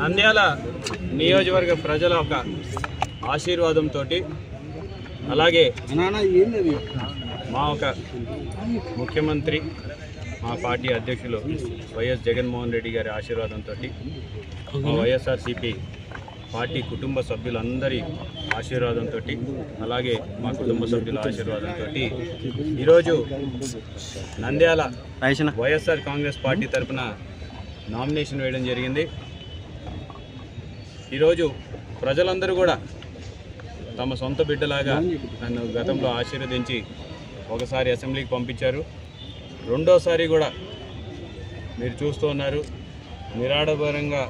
నంద్యాల నియోజకవర్గ ప్రజల ఒక ఆశీర్వాదంతో అలాగే మా ఒక ముఖ్యమంత్రి మా పార్టీ అధ్యక్షులు వైఎస్ జగన్మోహన్ రెడ్డి గారి ఆశీర్వాదంతో మా వైఎస్ఆర్సీపీ పార్టీ కుటుంబ సభ్యులందరి ఆశీర్వాదంతో అలాగే మా కుటుంబ సభ్యుల ఆశీర్వాదంతో ఈరోజు నంద్యాల వైఎస్ఆర్ కాంగ్రెస్ పార్టీ తరఫున నామినేషన్ వేయడం జరిగింది. ఈరోజు ప్రజలందరూ కూడా తమ సొంత బిడ్డలాగా నన్ను గతంలో ఆశీర్వదించి ఒకసారి అసెంబ్లీకి పంపించారు. రెండోసారి కూడా మీరు చూస్తూ ఉన్నారు. నిరాడభరంగా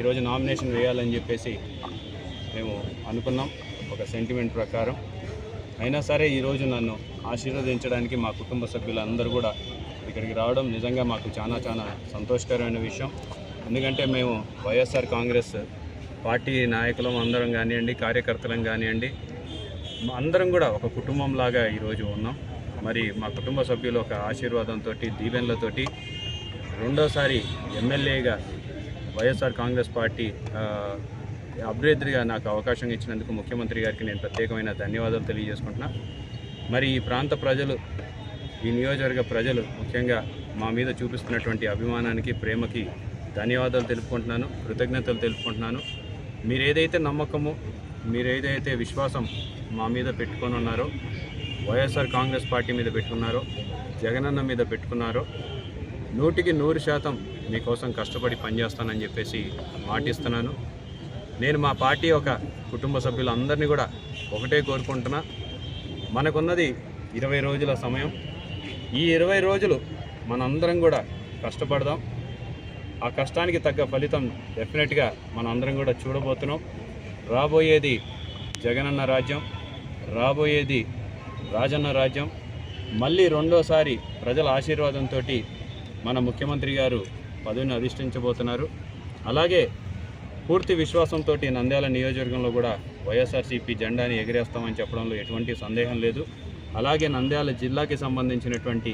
ఈరోజు నామినేషన్ వేయాలని చెప్పేసి మేము అనుకున్నాం. ఒక సెంటిమెంట్ ప్రకారం. అయినా సరే ఈరోజు నన్ను ఆశీర్వదించడానికి మా కుటుంబ సభ్యులందరూ కూడా ఇక్కడికి రావడం నిజంగా మాకు చాలా చాలా సంతోషకరమైన విషయం. ఎందుకంటే మేము వైఎస్ఆర్ కాంగ్రెస్ పార్టీ నాయకులం అందరం కానివ్వండి కార్యకర్తలం కానివ్వండి మా అందరం కూడా ఒక కుటుంబంలాగా ఈరోజు ఉన్నాం. మరి మా కుటుంబ సభ్యులు ఒక ఆశీర్వాదంతో దీవెనలతోటి రెండోసారి ఎమ్మెల్యేగా వైఎస్ఆర్ కాంగ్రెస్ పార్టీ అభ్యర్థిగా నాకు అవకాశం ఇచ్చినందుకు ముఖ్యమంత్రి గారికి నేను ప్రత్యేకమైన ధన్యవాదాలు తెలియజేసుకుంటున్నా. మరి ఈ ప్రాంత ప్రజలు ఈ నియోజకవర్గ ప్రజలు ముఖ్యంగా మా మీద చూపిస్తున్నటువంటి అభిమానానికి ప్రేమకి ధన్యవాదాలు తెలుపుకుంటున్నాను కృతజ్ఞతలు తెలుపుకుంటున్నాను. మీరు ఏదైతే నమ్మకము మీరు ఏదైతే విశ్వాసం మా మీద పెట్టుకొని ఉన్నారో వైఎస్ఆర్ కాంగ్రెస్ పార్టీ మీద పెట్టుకున్నారో జగనన్న మీద పెట్టుకున్నారో నూటికి నూరు శాతం మీకోసం కష్టపడి పనిచేస్తానని చెప్పేసి మాటిస్తున్నాను. నేను మా పార్టీ ఒక కుటుంబ సభ్యులందరినీ కూడా ఒకటే కోరుకుంటున్నా. మనకున్నది ఇరవై రోజుల సమయం. ఈ ఇరవై రోజులు మనందరం కూడా కష్టపడదాం. ఆ కష్టానికి తగ్గ ఫలితం డెఫినెట్గా మనందరం కూడా చూడబోతున్నాం. రాబోయేది జగనన్న రాజ్యం రాబోయేది రాజన్న రాజ్యం. మళ్ళీ రెండోసారి ప్రజల ఆశీర్వాదంతో మన ముఖ్యమంత్రి గారు పదవిని అధిష్ఠించబోతున్నారు. అలాగే పూర్తి విశ్వాసంతో నంద్యాల నియోజకవర్గంలో కూడా వైఎస్ఆర్సీపీ జెండాని ఎగిరేస్తామని చెప్పడంలో ఎటువంటి సందేహం లేదు. అలాగే నంద్యాల జిల్లాకి సంబంధించినటువంటి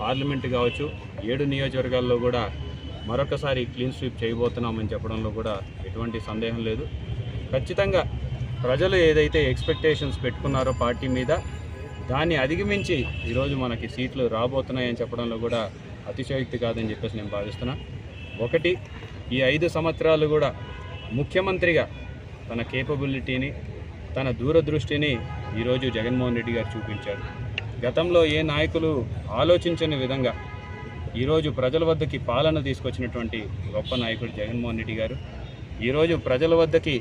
పార్లమెంట్ కావచ్చు ఏడు నియోజకవర్గాల్లో కూడా మరొకసారి క్లీన్ స్వీప్ చేయబోతున్నామని చెప్పడంలో కూడా ఎటువంటి సందేహం లేదు. ఖచ్చితంగా ప్రజలు ఏదైతే ఎక్స్పెక్టేషన్స్ పెట్టుకున్నారో పార్టీ మీద దాన్ని అధిగమించి ఈరోజు మనకి సీట్లు రాబోతున్నాయని చెప్పడంలో కూడా అతిశయోక్తి కాదని చెప్పేసి నేను భావిస్తున్నా. ఒకటి ఈ ఐదు సంవత్సరాలు కూడా ముఖ్యమంత్రిగా తన కేపబిలిటీని తన దూరదృష్టిని ఈరోజు జగన్మోహన్ రెడ్డి గారు చూపించారు. గతంలో ఏ నాయకులు ఆలోచించని విధంగా ఈరోజు ప్రజల వద్దకి పాలన తీసుకొచ్చినటువంటి గొప్ప నాయకుడు జగన్మోహన్ రెడ్డి గారు. ఈరోజు ప్రజల వద్దకి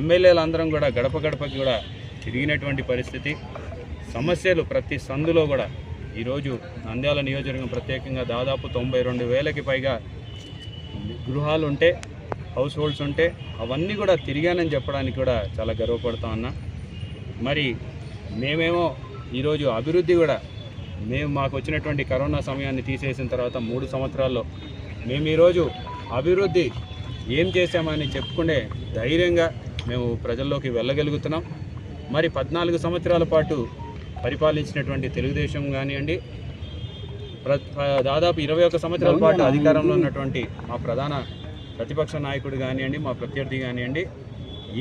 ఎమ్మెల్యేలందరం కూడా గడప గడపకి కూడా తిరిగినటువంటి పరిస్థితి. సమస్యలు ప్రతి సందులో కూడా ఈరోజు నంద్యాల నియోజకవర్గం ప్రత్యేకంగా దాదాపు తొంభై రెండు వేలకి పైగా గృహాలు ఉంటే హౌస్ హోల్డ్స్ ఉంటే అవన్నీ కూడా తిరిగానని చెప్పడానికి కూడా చాలా గర్వపడతా ఉన్నా. మరి మేమేమో ఈరోజు అభివృద్ధి కూడా మేము మాకు వచ్చినటువంటి కరోనా సమయాన్ని తీసేసిన తర్వాత మూడు సంవత్సరాల్లో మేము ఈరోజు అభివృద్ధి ఏం చేశామని చెప్పుకునే ధైర్యంగా మేము ప్రజల్లోకి వెళ్ళగలుగుతున్నాం. మరి పద్నాలుగు సంవత్సరాల పాటు పరిపాలించినటువంటి తెలుగుదేశం కానివ్వండి ప్ర దాదాపు ఇరవై ఒక్క సంవత్సరాల పాటు అధికారంలో ఉన్నటువంటి మా ప్రధాన ప్రతిపక్ష నాయకుడు కానివ్వండి మా ప్రత్యర్థి కానివ్వండి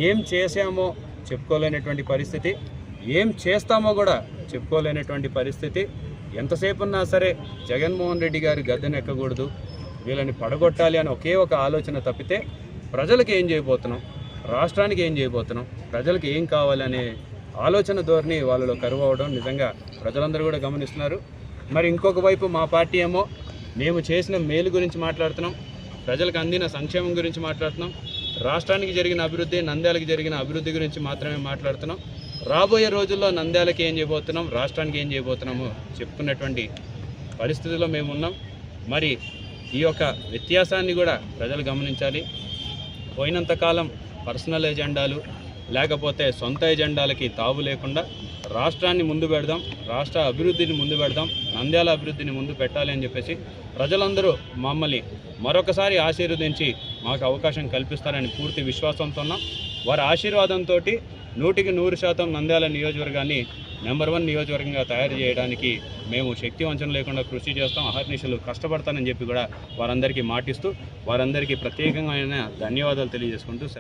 ఏం చేశామో చెప్పుకోలేనటువంటి పరిస్థితి ఏం చేస్తామో కూడా చెప్పుకోలేనటువంటి పరిస్థితి. ఎంతసేపు ఉన్నా సరే జగన్మోహన్ రెడ్డి గారు గద్దెనెక్కకూడదు వీళ్ళని పడగొట్టాలి అని ఒకే ఒక ఆలోచన తప్పితే ప్రజలకు ఏం చేయబోతున్నాం? రాష్ట్రానికి ఏం చేయబోతున్నాం? ప్రజలకు ఏం కావాలనే ఆలోచన ధోరణి వాళ్ళలో కరువు అవడం నిజంగా ప్రజలందరూ కూడా గమనిస్తున్నారు. మరి ఇంకొక వైపు మా పార్టీ ఏమో మేము చేసిన మేలు గురించి మాట్లాడుతున్నాం. ప్రజలకు అందిన సంక్షేమం గురించి మాట్లాడుతున్నాం. రాష్ట్రానికి జరిగిన అభివృద్ధి నంద్యాలకు జరిగిన అభివృద్ధి గురించి మాత్రమే మాట్లాడుతున్నాం. రాబోయే రోజుల్లో నంద్యాలకి ఏం చేయబోతున్నాం? రాష్ట్రానికి ఏం చేయబోతున్నామో? చెప్పుకున్నటువంటి పరిస్థితుల్లో మేము ఉన్నాం మరి ఈ యొక్క వ్యత్యాసాన్ని కూడా ప్రజలు గమనించాలి. పోయినంతకాలం పర్సనల్ ఎజెండాలు లేకపోతే సొంత ఎజెండాలకి తావు లేకుండా రాష్ట్రాన్ని ముందు పెడదాం రాష్ట్ర అభివృద్ధిని ముందు పెడదాం నంద్యాల అభివృద్ధిని ముందు పెట్టాలి అని చెప్పేసి ప్రజలందరూ మమ్మల్ని మరొకసారి ఆశీర్వదించి మాకు అవకాశం కల్పిస్తారని పూర్తి విశ్వాసంతో ఉన్నాం. వారి ఆశీర్వాదంతో నూటికి నూరు శాతం నంద్యాల నియోజకవర్గాన్ని నెంబర్ వన్ నియోజకవర్గంగా తయారు చేయడానికి మేము శక్తి వంచన లేకుండా కృషి చేస్తాం అహర్నిశలు కష్టపడతానని చెప్పి కూడా వారందరికీ మాటిస్తూ వారందరికీ ప్రత్యేకమైన ధన్యవాదాలు తెలియజేసుకుంటూ